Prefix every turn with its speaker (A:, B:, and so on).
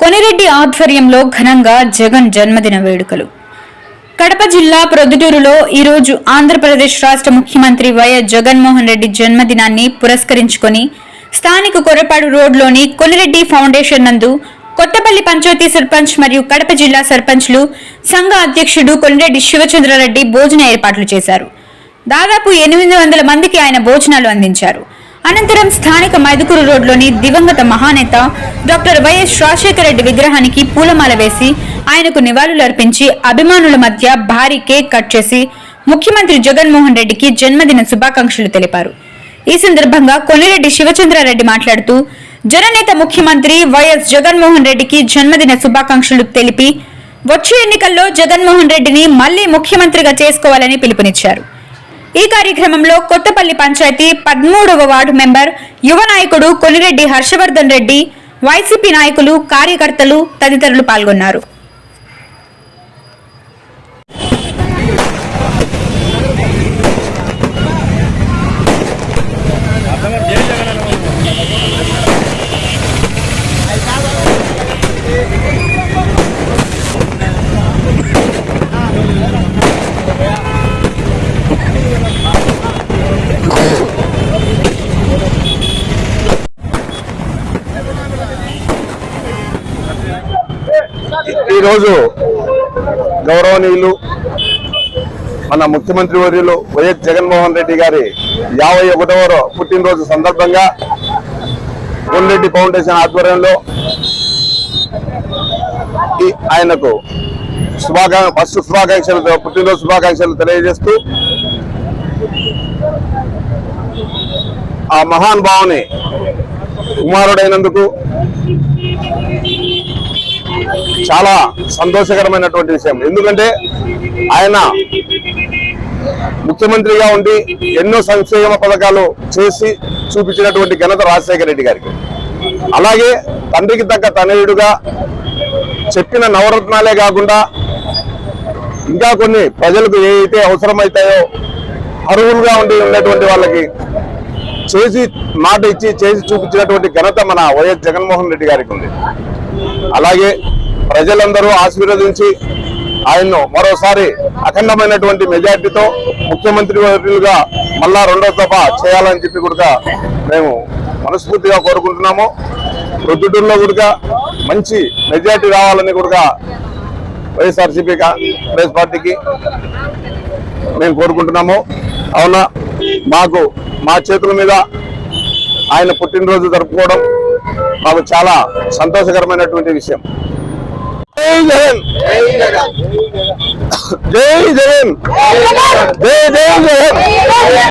A: కొనిరెడ్డి ఆధ్వర్యంలో ఘనంగా జగన్ జన్మదిన వేడుకలు. కడప జిల్లా ప్రొద్దుటూరులో ఈరోజు ఆంధ్రప్రదేశ్ రాష్ట్ర ముఖ్యమంత్రి వైఎస్ జగన్మోహన్ రెడ్డి జన్మదినాన్ని పురస్కరించుకొని స్థానిక కొరపాడు రోడ్లోని కొనిరెడ్డి ఫౌండేషన్ నందు కొత్తపల్లి పంచాయతీ సర్పంచ్ మరియు కడప జిల్లా సర్పంచ్లు సంఘ అధ్యక్షుడు కొనిరెడ్డి శివచంద్రారెడ్డి భోజన ఏర్పాట్లు చేశారు. దాదాపు ఎనిమిది వందల మందికి ఆయన భోజనాలు అందించారు. అనంతరం స్థానిక మైదుకూరు రోడ్లోని దివంగత మహానేత డాక్టర్ వైఎస్ రాజశేఖర రెడ్డి విగ్రహానికి పూలమాల వేసి ఆయనకు నివాళులు అర్పించి అభిమానుల మధ్య భారీ కేక్ కట్ చేసి ముఖ్యమంత్రి జగన్మోహన్ రెడ్డికి జన్మదిన శుభాకాంక్షలు తెలిపారు. ఈ సందర్భంగా కొనిరెడ్డి శివచంద్రారెడ్డి మాట్లాడుతూ జననేత ముఖ్యమంత్రి వైఎస్ జగన్మోహన్ రెడ్డికి జన్మదిన శుభాకాంక్షలు తెలిపి వచ్చే ఎన్నికల్లో జగన్మోహన్ రెడ్డిని మళ్ళీ ముఖ్యమంత్రిగా చేసుకోవాలని పిలుపునిచ్చారు. ఈ కార్యక్రమంలో కొత్తపల్లి పంచాయతీ పదమూడవ వార్డు మెంబర్ యువ నాయకుడు కొనిరెడ్డి హర్షవర్ధన్ రెడ్డి వైసీపీ నాయకులు కార్యకర్తలు తదితరులు పాల్గొన్నారు.
B: ఈరోజు గౌరవనీయులు మన ముఖ్యమంత్రి వర్యులు వైఎస్ జగన్మోహన్ రెడ్డి గారి యాభై ఒకటవ పుట్టినరోజు సందర్భంగా కోన్రెడ్డి ఫౌండేషన్ ఆధ్వర్యంలో ఈ ఆయనకు శుభాకాంక్ష ఫస్ట్ శుభాకాంక్షలు పుట్టినరోజు శుభాకాంక్షలు తెలియజేస్తూ ఆ మహాన్ భావని కుమారుడైనందుకు చాలా సంతోషకరమైనటువంటి విషయం. ఎందుకంటే ఆయన ముఖ్యమంత్రిగా ఉండి ఎన్నో సంక్షేమ పథకాలు చేసి చూపించినటువంటి ఘనత రాజశేఖర రెడ్డి గారికి. అలాగే తండ్రికి తగ్గ తనయుడుగా చెప్పిన నవరత్నాలే కాకుండా ఇంకా కొన్ని ప్రజలకు ఏవైతే అవసరమవుతాయో అర్హులుగా ఉండి ఉన్నటువంటి వాళ్ళకి చేసి మాట ఇచ్చి చేసి చూపించినటువంటి ఘనత మన వైఎస్ జగన్మోహన్ రెడ్డి గారికి ఉంది. అలాగే ప్రజలందరూ ఆశీర్వదించి ఆయన్ను మరోసారి అఖండమైనటువంటి మెజార్టీతో ముఖ్యమంత్రి వర్యులుగా మళ్ళా రెండో దఫ చేయాలని చెప్పి కూడా మేము మనస్ఫూర్తిగా కోరుకుంటున్నాము. ప్రొద్దుటూరులో కూడా మంచి మెజార్టీ రావాలని కూడా వైఎస్ఆర్సీపీ కాంగ్రెస్ పార్టీకి మేము కోరుకుంటున్నాము. అవునా? మాకు మా చేతుల మీద ఆయన పుట్టినరోజు జరుపుకోవడం మాకు చాలా సంతోషకరమైనటువంటి విషయం. జై జగన్ జై జగన్ జై జై జగన్